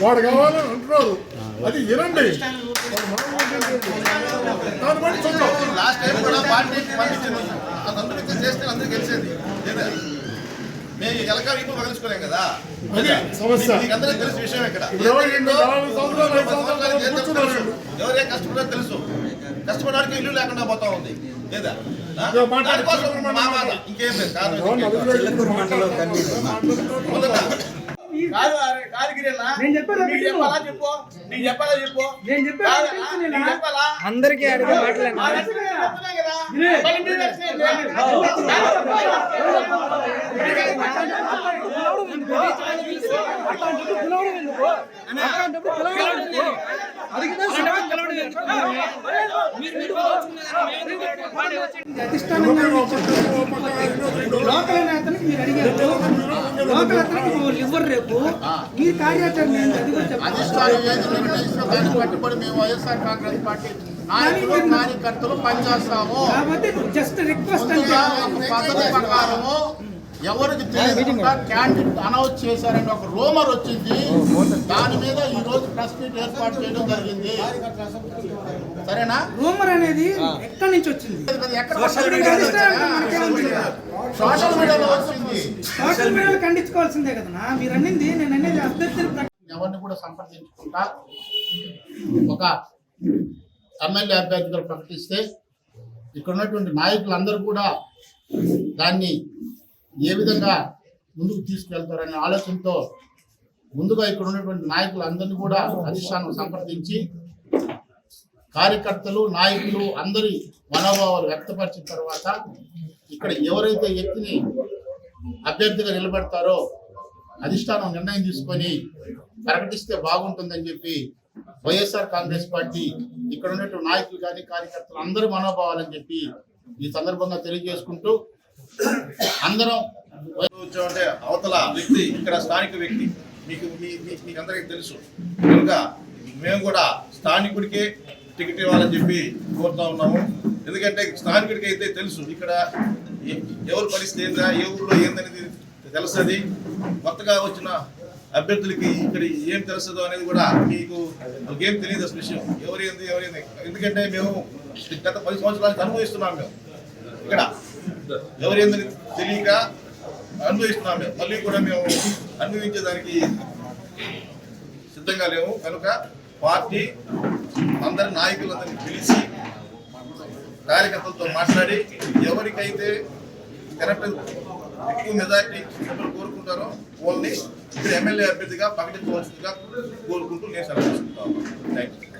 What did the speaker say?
వాడు కావాలని అంటున్నారు. అది వినండి. వాడు మాట్లాడేది. దాన్ని బట్టి చూద్దాం. లాస్ట్ టైం కూడా పార్టీ పంపించింది అందరికీ చేస్తే అందరూ గెలిచేది. లేదా? మేము ఎలకాలు ఇప్పుడు పగలుచుకోలేం కదా. అది సమస్య. అందరికీ విషయం ఇక్కడ. ఎవరు తెలుసు? కష్టపడారో కష్టపడడానికి ఇల్లు లేకుండా పోతా ఉంది. లేదా. దానికోసం ఇంకేం లేదు. కాదు అరే, కాదు గిరేనా? నేను చెప్పాలా నీకు చెప్పు. చెప్పాలా చెప్పు నీకు చెప్పాలా చెప్పు నేను చెప్పాను కాదు, తెలుసు నీకు నేను. చెప్పాలా అందరికీ అడిగే మాటలేనా ఆ రచన నేను చెప్తున్నాను కదా. ఇదే. మళ్ళీ మీరు వచ్చేయండి. అధిష్టానంగా లోకల్ నేతలకు మీరు అడిగారు లోకల్ అతనికి రేపు మీ కార్యాచరణ? అది కూడా కట్టుబడి మేము వైఎస్ఆర్ కాంగ్రెస్ పార్టీ నాయకులు కార్యకర్తలు పనిచేస్తాము. జస్ట్ రిక్వెస్ట్ అంటే పద్ధతి ప్రకారము ఎవరికి తెలియకుండా క్యాండిడేట్ అనౌన్స్ చేశారని ఒక రూమర్ వచ్చింది. దాని మీద ఈ రోజు ప్రెస్ మీట్ ఏర్పాటు చేయడం జరిగింది. సరేనా? రూమర్ అనేది ఎక్కడి నుంచి వచ్చింది? సోషల్ మీడియాలో వచ్చింది? సోషల్ మీడియాలో ఖండించుకోవాల్సిందే కదా మీరు అన్నింది నేను అనేది ప్రకటన ఎవరిని కూడా సంప్రదించకుండా ఒక ఎమ్మెల్యే అభ్యర్థిగా ప్రకటిస్తే ఇక్కడ ఉన్నటువంటి నాయకులందరూ కూడా దాన్ని ఏ విధంగా ముందుకు తీసుకెళ్తారనే ఆలోచనతో ముందుగా ఇక్కడ ఉన్నటువంటి నాయకులందరినీ కూడా అధిష్టానం సంప్రదించి కార్యకర్తలు నాయకులు అందరి మనోభావాలు వ్యక్తపరిచిన తర్వాత ఇక్కడ ఎవరైతే వ్యక్తిని అభ్యర్థిగా నిలబెడతారో అధిష్టానం నిర్ణయం తీసుకొని ప్రకటిస్తే బాగుంటుందని చెప్పి వైఎస్ఆర్ కాంగ్రెస్ పార్టీ ఇక్కడ ఉన్నటువంటి నాయకులు కానీ కార్యకర్తలు అందరి మనోభావాలని చెప్పి ఈ సందర్భంగా తెలియజేసుకుంటూ అందరం అంటే అవతల వ్యక్తి ఇక్కడ స్థానిక వ్యక్తి మీకు మీకు అందరికీ తెలుసు. కనుక మేము కూడా స్థానికుడికే టికెట్ ఇవ్వాలని చెప్పి కోరుతా ఉన్నాము. ఎందుకంటే స్థానికుడికి అయితే తెలుసు ఇక్కడ ఎవరు పరిస్థితి ఏందా ఏ ఊర్లో ఏందనేది తెలుస్తుంది. కొత్తగా వచ్చిన అభ్యర్థులకి ఇక్కడ ఏం తెలుస్తుందో అనేది కూడా మీకు ఏం తెలియదు అసలు విషయం. ఎవరేంది ఎవరేంది ఎందుకంటే మేము గత పది సంవత్సరాలకు అనుభవిస్తున్నాం మేము. ఇక్కడ ఎవరేందని తెలియక అనుభవిస్తున్నాం మేము. మళ్ళీ కూడా మేము అనుభవించేదానికి సిద్ధంగా లేము. కనుక పార్టీ అందరి నాయకులందరినీ పిలిచి కార్యకర్తలతో మాట్లాడి ఎవరికైతే కరెక్ట్ ఎక్కువ మెజారిటీ సభ్యులు కోరుకుంటారో వాళ్ళని ఇప్పుడు ఎమ్మెల్యే అభ్యర్థిగా ప్రకటించవలసిందిగా కోరుకుంటూ నేను సెలవు